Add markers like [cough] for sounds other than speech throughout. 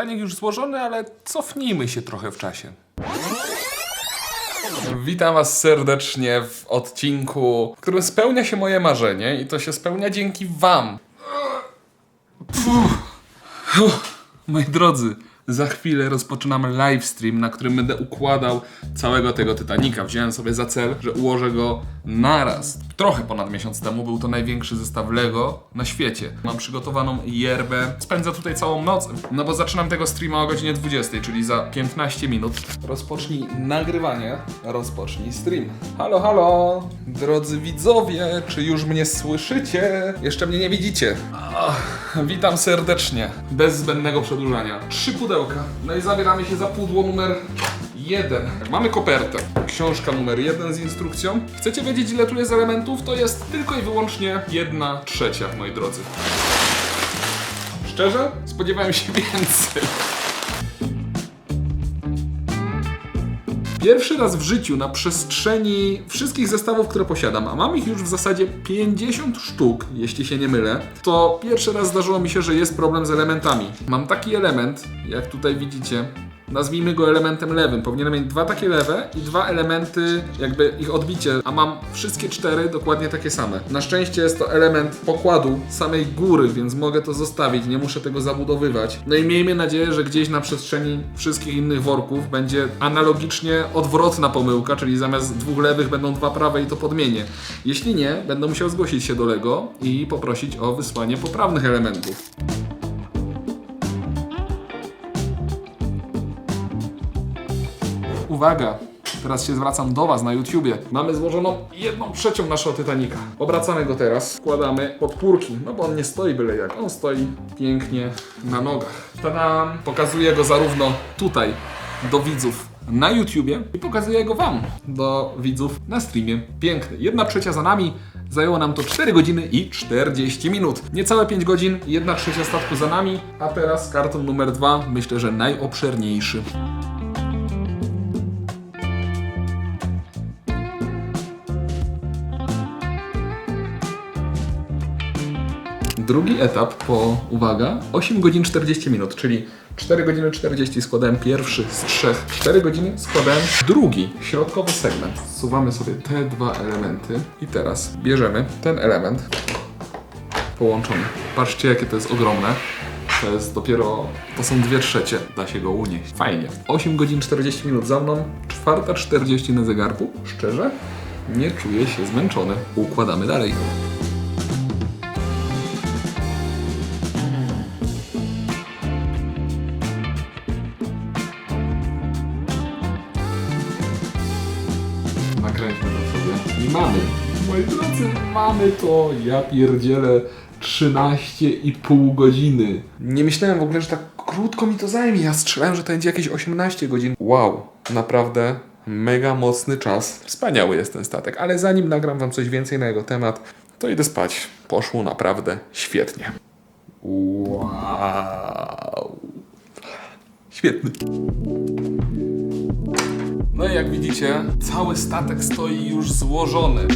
Titanic już złożony, ale cofnijmy się trochę w czasie. Witam Was serdecznie w odcinku, w którym spełnia się moje marzenie i to się spełnia dzięki Wam. Uff, moi drodzy, za chwilę rozpoczynamy livestream, na którym będę układał całego tego Titanica. Wziąłem sobie za cel, że ułożę go naraz. Trochę ponad miesiąc temu był to największy zestaw Lego na świecie. Mam przygotowaną yerbę. Spędzę tutaj całą noc, no bo zaczynam tego streama o godzinie 20, czyli za 15 minut. Rozpocznij nagrywanie, rozpocznij stream. Halo, halo, drodzy widzowie, czy już mnie słyszycie? Jeszcze mnie nie widzicie. Ach, witam serdecznie, bez zbędnego przedłużania. Trzy pudełka, no i zabieramy się za pudło numer jeden. Mamy kopertę, książka numer jeden z instrukcją. Chcecie wiedzieć ile tu jest elementów? To jest tylko i wyłącznie jedna trzecia, moi drodzy. Szczerze? Spodziewałem się [laughs] więcej. Pierwszy raz w życiu na przestrzeni wszystkich zestawów, które posiadam, a mam ich już w zasadzie 50 sztuk, jeśli się nie mylę, to pierwszy raz zdarzyło mi się, że jest problem z elementami. Mam taki element, jak tutaj widzicie, nazwijmy go elementem lewym. Powinienem mieć dwa takie lewe i dwa elementy, jakby ich odbicie, a mam wszystkie cztery dokładnie takie same. Na szczęście jest to element pokładu samej góry, więc mogę to zostawić, nie muszę tego zabudowywać. No i miejmy nadzieję, że gdzieś na przestrzeni wszystkich innych worków będzie analogicznie odwrotna pomyłka, czyli zamiast dwóch lewych będą dwa prawe i to podmienię. Jeśli nie, będę musiał zgłosić się do Lego i poprosić o wysłanie poprawnych elementów. Uwaga! Teraz się zwracam do Was na YouTubie. Mamy złożoną jedną trzecią naszego Titanica. Obracamy go teraz, wkładamy podpórki, no bo on nie stoi byle jak. On stoi pięknie na nogach. Tadam! Pokazuję go zarówno tutaj do widzów na YouTubie i pokazuję go Wam do widzów na streamie. Piękny. Jedna trzecia za nami. Zajęło nam to 4 godziny i 40 minut. Niecałe 5 godzin, jedna trzecia statku za nami, a teraz karton numer 2, myślę, że najobszerniejszy. Drugi etap po, uwaga, 8 godzin 40 minut, czyli 4 godziny 40 składałem pierwszy z trzech. 4 godziny składałem drugi, środkowy segment. Suwamy sobie te dwa elementy i teraz bierzemy ten element połączony. Patrzcie jakie to jest ogromne. To jest dopiero, to są dwie trzecie. Da się go unieść. Fajnie. 8 godzin 40 minut za mną, czwarta 40 na zegarku. Szczerze, nie czuję się zmęczony. Układamy dalej. Mamy to. Ja pierdzielę 13,5 godziny. Nie myślałem w ogóle, że tak krótko mi to zajmie. Ja strzelałem, że to będzie jakieś 18 godzin. Wow, naprawdę mega mocny czas. Wspaniały jest ten statek, ale zanim nagram wam coś więcej na jego temat, to idę spać. Poszło naprawdę świetnie. Wow. Świetny. No i jak widzicie, cały statek stoi już złożony.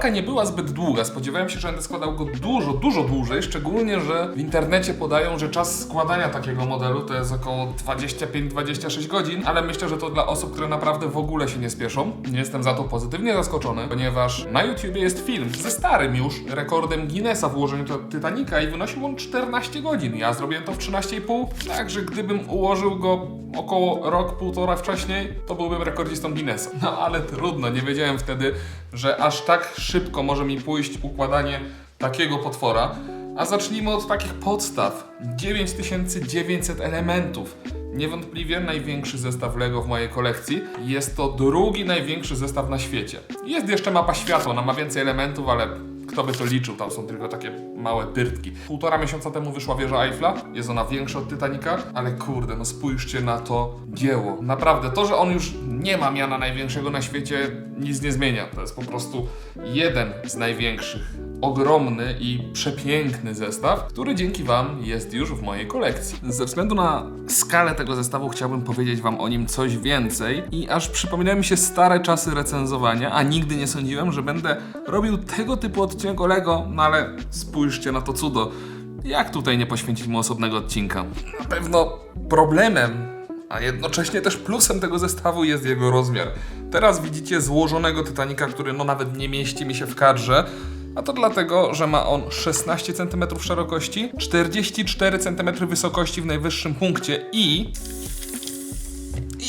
Walka nie była zbyt długa. Spodziewałem się, że będę składał go dużo, dużo dłużej, szczególnie, że w internecie podają, że czas składania takiego modelu to jest około 25-26 godzin, ale myślę, że to dla osób, które naprawdę w ogóle się nie spieszą. Jestem za to pozytywnie zaskoczony, ponieważ na YouTubie jest film ze starym już rekordem Guinnessa w ułożeniu Titanica i wynosił on 14 godzin. Ja zrobiłem to w 13,5, także gdybym ułożył go około rok, półtora wcześniej, to byłbym rekordzistą Guinnessa. No ale trudno, nie wiedziałem wtedy, że aż tak szybko może mi pójść układanie takiego potwora. A zacznijmy od takich podstaw. 9900 elementów. Niewątpliwie największy zestaw Lego w mojej kolekcji. Jest to drugi największy zestaw na świecie. Jest jeszcze mapa świata, ona ma więcej elementów, ale kto by to liczył, tam są tylko takie małe pyrtki. Półtora miesiąca temu wyszła wieża Eiffla, jest ona większa od Titanica, ale kurde, no spójrzcie na to dzieło. Naprawdę, to, że on już nie ma miana największego na świecie, nic nie zmienia. To jest po prostu jeden z największych ogromny i przepiękny zestaw, który dzięki Wam jest już w mojej kolekcji. Ze względu na skalę tego zestawu chciałbym powiedzieć Wam o nim coś więcej i aż przypominają mi się stare czasy recenzowania, a nigdy nie sądziłem, że będę robił tego typu odcinek o Lego, no ale spójrzcie na to cudo. Jak tutaj nie poświęcić mu osobnego odcinka? Na pewno problemem a jednocześnie też plusem tego zestawu jest jego rozmiar. Teraz widzicie złożonego Titanica, który no nawet nie mieści mi się w kadrze. A to dlatego, że ma on 16 cm szerokości, 44 cm wysokości w najwyższym punkcie i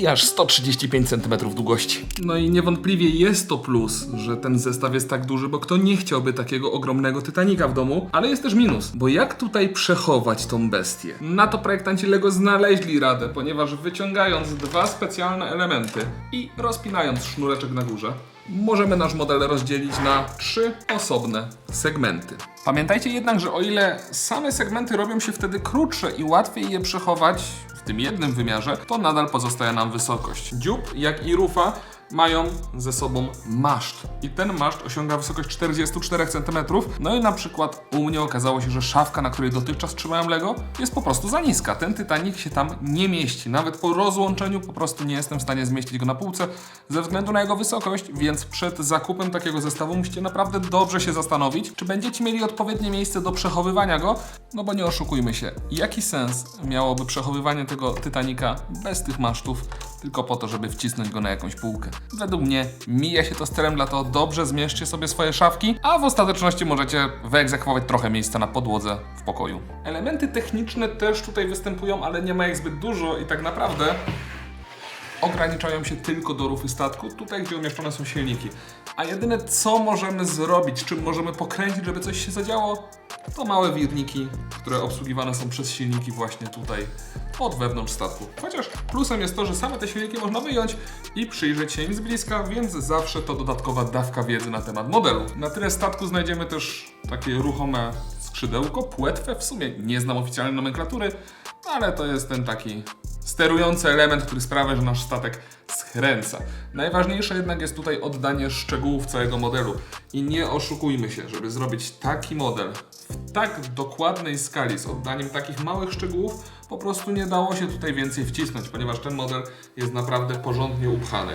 i aż 135 cm długości. No i niewątpliwie jest to plus, że ten zestaw jest tak duży, bo kto nie chciałby takiego ogromnego Titanica w domu, ale jest też minus, bo jak tutaj przechować tą bestię? Na to projektanci Lego znaleźli radę, ponieważ wyciągając dwa specjalne elementy i rozpinając sznureczek na górze, możemy nasz model rozdzielić na trzy osobne segmenty. Pamiętajcie jednak, że o ile same segmenty robią się wtedy krótsze i łatwiej je przechować w tym jednym wymiarze, to nadal pozostaje nam wysokość. Dziób, jak i rufa mają ze sobą maszt. I ten maszt osiąga wysokość 44 cm. No i na przykład u mnie okazało się, że szafka, na której dotychczas trzymałem Lego, jest po prostu za niska. Ten Titanic się tam nie mieści. Nawet po rozłączeniu po prostu nie jestem w stanie zmieścić go na półce ze względu na jego wysokość, więc przed zakupem takiego zestawu musicie naprawdę dobrze się zastanowić, czy będziecie mieli odpowiednie miejsce do przechowywania go, no bo nie oszukujmy się, jaki sens miałoby przechowywanie tego Titanica bez tych masztów, tylko po to, żeby wcisnąć go na jakąś półkę. Według mnie mija się to z dlatego dobrze zmierzcie sobie swoje szafki, a w ostateczności możecie wyegzekwować trochę miejsca na podłodze w pokoju. Elementy techniczne też tutaj występują, ale nie ma ich zbyt dużo i tak naprawdę ograniczają się tylko do rufy statku, tutaj gdzie umieszczone są silniki. A jedyne co możemy zrobić, czym możemy pokręcić, żeby coś się zadziało, to małe wirniki, które obsługiwane są przez silniki właśnie tutaj od wewnątrz statku. Chociaż plusem jest to, że same te silniki można wyjąć i przyjrzeć się im z bliska, więc zawsze to dodatkowa dawka wiedzy na temat modelu. Na tyle statku znajdziemy też takie ruchome skrzydełko, płetwę, w sumie nie znam oficjalnej nomenklatury, ale to jest ten taki sterujący element, który sprawia, że nasz statek skręca. Najważniejsze jednak jest tutaj oddanie szczegółów całego modelu. I nie oszukujmy się, żeby zrobić taki model w tak dokładnej skali, z oddaniem takich małych szczegółów, po prostu nie dało się tutaj więcej wcisnąć, ponieważ ten model jest naprawdę porządnie upchany.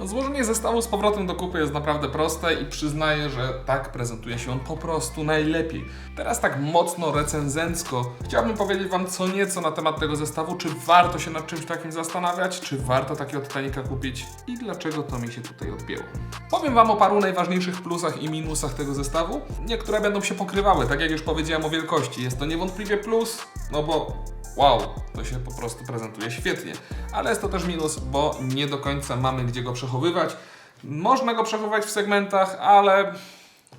No, Złożenie zestawu z powrotem do kupy jest naprawdę proste i przyznaję, że tak prezentuje się on po prostu najlepiej. Teraz tak mocno recenzencko chciałbym powiedzieć Wam co nieco na temat tego zestawu, czy warto się nad czymś takim zastanawiać, czy warto takiego Titanica kupić i dlaczego to mi się tutaj odbiło. Powiem Wam o paru najważniejszych plusach i minusach tego zestawu. Niektóre będą się pokrywały, tak jak już powiedziałem o wielkości. Jest to niewątpliwie plus, no bo wow, to się po prostu prezentuje świetnie. Ale jest to też minus, bo nie do końca mamy gdzie go przechowywać. Można go przechowywać w segmentach, ale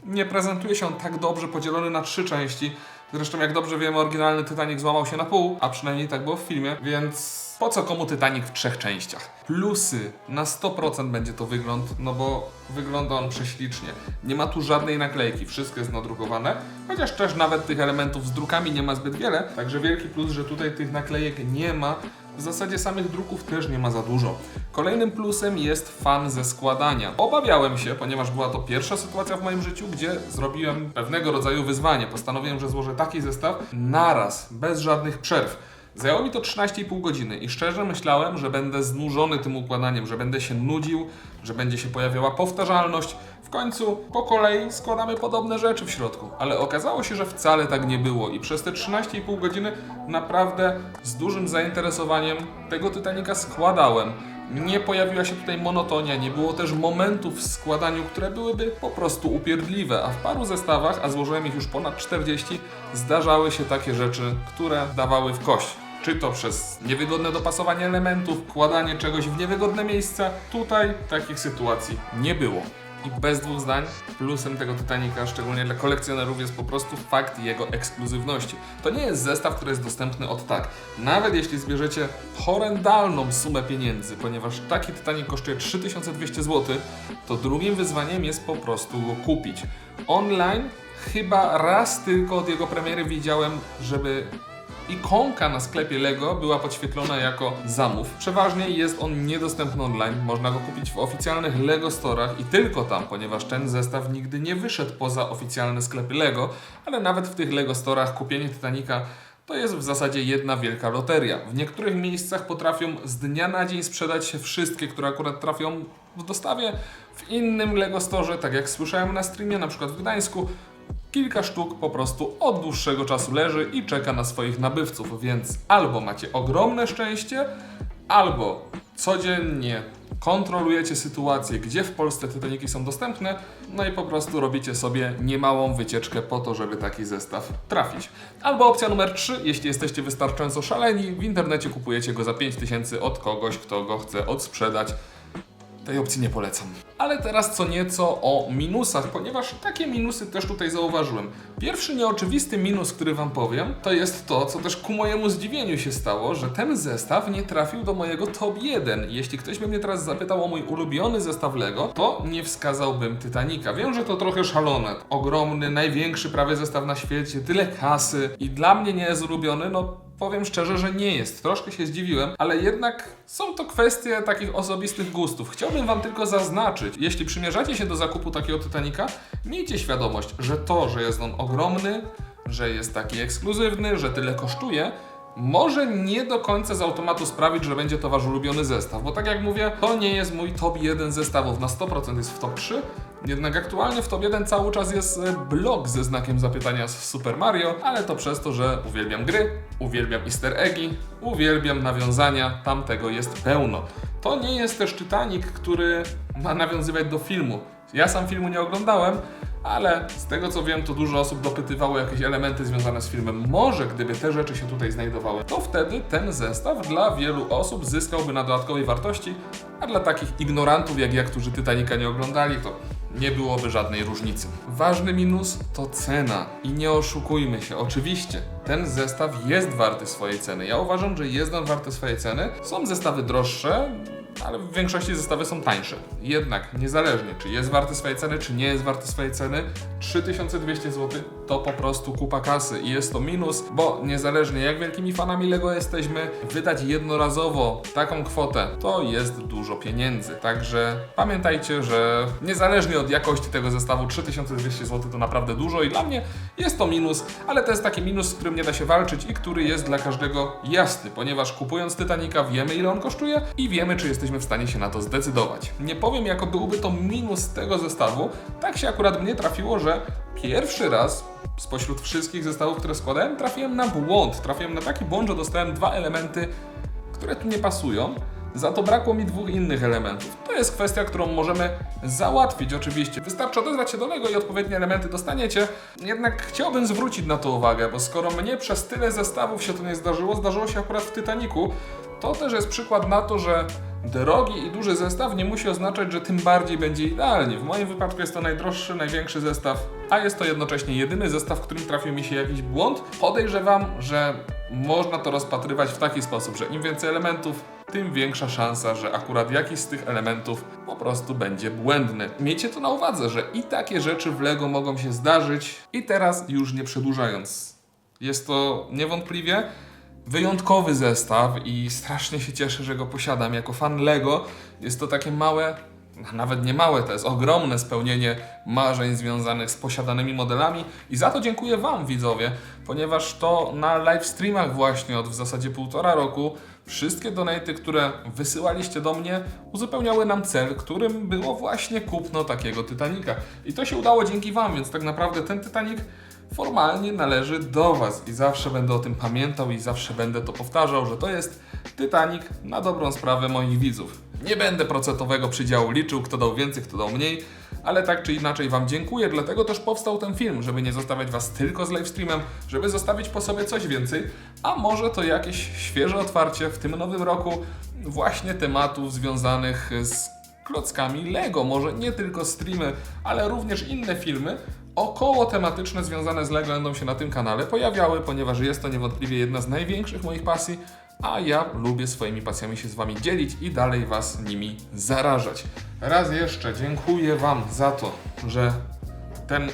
nie prezentuje się on tak dobrze podzielony na trzy części. Zresztą jak dobrze wiemy, oryginalny Titanic złamał się na pół, a przynajmniej tak było w filmie, więc po co komu Titanic w trzech częściach? Plusy, na 100% będzie to wygląd, no bo wygląda on prześlicznie. Nie ma tu żadnej naklejki, wszystko jest nadrukowane, chociaż też nawet tych elementów z drukami nie ma zbyt wiele, także wielki plus, że tutaj tych naklejek nie ma. W zasadzie samych druków też nie ma za dużo. Kolejnym plusem jest fan ze składania. Obawiałem się, ponieważ była to pierwsza sytuacja w moim życiu, gdzie zrobiłem pewnego rodzaju wyzwanie. Postanowiłem, że złożę taki zestaw naraz, bez żadnych przerw. Zajęło mi to 13,5 godziny i szczerze myślałem, że będę znużony tym układaniem, że będę się nudził, że będzie się pojawiała powtarzalność. Końcu po kolei składamy podobne rzeczy w środku, ale okazało się, że wcale tak nie było i przez te 13,5 godziny naprawdę z dużym zainteresowaniem tego Titanica składałem. Nie pojawiła się tutaj monotonia, nie było też momentów w składaniu, które byłyby po prostu upierdliwe, a w paru zestawach, a złożyłem ich już ponad 40, zdarzały się takie rzeczy, które dawały w kość. Czy to przez niewygodne dopasowanie elementów, kładanie czegoś w niewygodne miejsca, tutaj takich sytuacji nie było. I bez dwóch zdań, plusem tego Titanica, szczególnie dla kolekcjonerów, jest po prostu fakt jego ekskluzywności. To nie jest zestaw, który jest dostępny od tak. Nawet jeśli zbierzecie horrendalną sumę pieniędzy, ponieważ taki Titanic kosztuje 3200 zł, to drugim wyzwaniem jest po prostu go kupić. Online chyba raz tylko od jego premiery widziałem, żeby ikonka na sklepie Lego była podświetlona jako zamów. Przeważnie jest on niedostępny online, można go kupić w oficjalnych Lego Storach i tylko tam, ponieważ ten zestaw nigdy nie wyszedł poza oficjalne sklepy Lego, ale nawet w tych Lego Storach kupienie Titanica to jest w zasadzie jedna wielka loteria. W niektórych miejscach potrafią z dnia na dzień sprzedać się wszystkie, które akurat trafią w dostawie. W innym Lego Store, tak jak słyszałem na streamie, na przykład w Gdańsku, kilka sztuk po prostu od dłuższego czasu leży i czeka na swoich nabywców, więc albo macie ogromne szczęście, albo codziennie kontrolujecie sytuację, gdzie w Polsce Titaniki są dostępne, no i po prostu robicie sobie niemałą wycieczkę po to, żeby taki zestaw trafić. Albo opcja numer 3, jeśli jesteście wystarczająco szaleni, w internecie kupujecie go za 5000 od kogoś, kto go chce odsprzedać. Tej opcji nie polecam. Ale teraz co nieco o minusach, ponieważ takie minusy też tutaj zauważyłem. Pierwszy nieoczywisty minus, który Wam powiem, to jest to, co też ku mojemu zdziwieniu się stało, że ten zestaw nie trafił do mojego top 1. Jeśli ktoś by mnie teraz zapytał o mój ulubiony zestaw Lego, to nie wskazałbym Titanica. Wiem, że to trochę szalone. Ogromny, największy prawie zestaw na świecie, tyle kasy i dla mnie nie jest ulubiony, no powiem szczerze, że nie jest. Troszkę się zdziwiłem, ale jednak są to kwestie takich osobistych gustów. Chciałbym Wam tylko zaznaczyć, jeśli przymierzacie się do zakupu takiego Titanica, miejcie świadomość, że to, że jest on ogromny, że jest taki ekskluzywny, że tyle kosztuje, może nie do końca z automatu sprawić, że będzie to wasz ulubiony zestaw, bo tak jak mówię, to nie jest mój top 1 zestawów, na 100% jest w top 3, jednak aktualnie w top 1 cały czas jest e, blok ze znakiem zapytania z Super Mario, ale to przez to, że uwielbiam gry, uwielbiam easter eggi, uwielbiam nawiązania, tam tego jest pełno. To nie jest też Titanic, który ma nawiązywać do filmu. Ja sam filmu nie oglądałem, ale z tego co wiem, to dużo osób dopytywało jakieś elementy związane z filmem. Może gdyby te rzeczy się tutaj znajdowały, to wtedy ten zestaw dla wielu osób zyskałby na dodatkowej wartości, a dla takich ignorantów jak ja, którzy Titanica nie oglądali, to nie byłoby żadnej różnicy. Ważny minus to cena. I nie oszukujmy się, oczywiście, ten zestaw jest warty swojej ceny. Ja uważam, że jest on warty swojej ceny. Są zestawy droższe, ale w większości zestawy są tańsze. Jednak niezależnie, czy jest warty swojej ceny, czy nie jest warty swojej ceny, 3200 zł to po prostu kupa kasy i jest to minus, bo niezależnie jak wielkimi fanami Lego jesteśmy, wydać jednorazowo taką kwotę to jest dużo pieniędzy. Także pamiętajcie, że niezależnie od jakości tego zestawu 3200 zł to naprawdę dużo i dla mnie jest to minus, ale to jest taki minus, z którym nie da się walczyć i który jest dla każdego jasny, ponieważ kupując Titanica wiemy ile on kosztuje i wiemy czy jesteśmy w stanie się na to zdecydować. Nie powiem jako byłby to minus tego zestawu, tak się akurat mnie trafiło, że pierwszy raz spośród wszystkich zestawów, które składałem, trafiłem na błąd. Trafiłem na taki błąd, że dostałem dwa elementy, które tu nie pasują. Za to brakło mi dwóch innych elementów. To jest kwestia, którą możemy załatwić oczywiście. Wystarczy odezwać się do Lego i odpowiednie elementy dostaniecie. Jednak chciałbym zwrócić na to uwagę, bo skoro mnie przez tyle zestawów się to nie zdarzyło, zdarzyło się akurat w Titaniku, to też jest przykład na to, że drogi i duży zestaw nie musi oznaczać, że tym bardziej będzie idealnie. W moim wypadku jest to najdroższy, największy zestaw, a jest to jednocześnie jedyny zestaw, w którym trafił mi się jakiś błąd. Podejrzewam, że można to rozpatrywać w taki sposób, że im więcej elementów, tym większa szansa, że akurat jakiś z tych elementów po prostu będzie błędny. Miejcie to na uwadze, że i takie rzeczy w Lego mogą się zdarzyć. I teraz już nie przedłużając, jest to niewątpliwie wyjątkowy zestaw i strasznie się cieszę, że go posiadam. Jako fan Lego jest to takie małe, nawet nie małe, to jest ogromne spełnienie marzeń związanych z posiadanymi modelami i za to dziękuję Wam widzowie, ponieważ to na live streamach właśnie od w zasadzie półtora roku wszystkie donaty, które wysyłaliście do mnie uzupełniały nam cel, którym było właśnie kupno takiego Titanica. I to się udało dzięki Wam, więc tak naprawdę ten Titanic formalnie należy do Was i zawsze będę o tym pamiętał i zawsze będę to powtarzał, że to jest Titanic na dobrą sprawę moich widzów. Nie będę procentowego przydziału liczył, kto dał więcej, kto dał mniej, ale tak czy inaczej Wam dziękuję, dlatego też powstał ten film, żeby nie zostawiać Was tylko z livestreamem, żeby zostawić po sobie coś więcej, a może to jakieś świeże otwarcie w tym nowym roku właśnie tematów związanych z klockami Lego. Może nie tylko streamy, ale również inne filmy około tematyczne związane z Lego będą się na tym kanale pojawiały, ponieważ jest to niewątpliwie jedna z największych moich pasji, a ja lubię swoimi pasjami się z Wami dzielić i dalej Was nimi zarażać. Raz jeszcze dziękuję Wam za to, że ten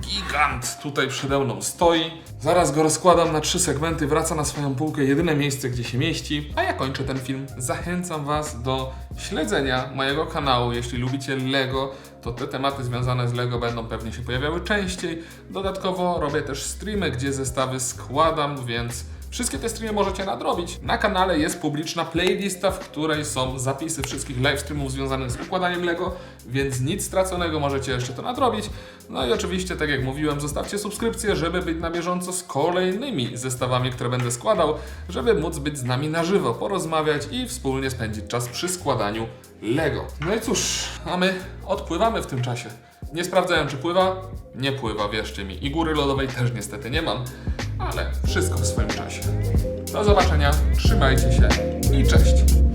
gigant tutaj przede mną stoi. Zaraz go rozkładam na trzy segmenty, wraca na swoją półkę, jedyne miejsce, gdzie się mieści. A ja kończę ten film. Zachęcam Was do śledzenia mojego kanału. Jeśli lubicie Lego, to te tematy związane z Lego będą pewnie się pojawiały częściej. Dodatkowo robię też streamy, gdzie zestawy składam, więc Wszystkie te streamy możecie nadrobić. Na kanale jest publiczna playlista, w której są zapisy wszystkich livestreamów związanych z układaniem Lego, więc nic straconego, możecie jeszcze to nadrobić. No i oczywiście, tak jak mówiłem, zostawcie subskrypcję, żeby być na bieżąco z kolejnymi zestawami, które będę składał, żeby móc być z nami na żywo, porozmawiać i wspólnie spędzić czas przy składaniu Lego. No i cóż, a my odpływamy w tym czasie. Nie sprawdzałem, czy pływa. Nie pływa, wierzcie mi. I góry lodowej też niestety nie mam, ale wszystko w swoim czasie. Do zobaczenia, trzymajcie się i cześć.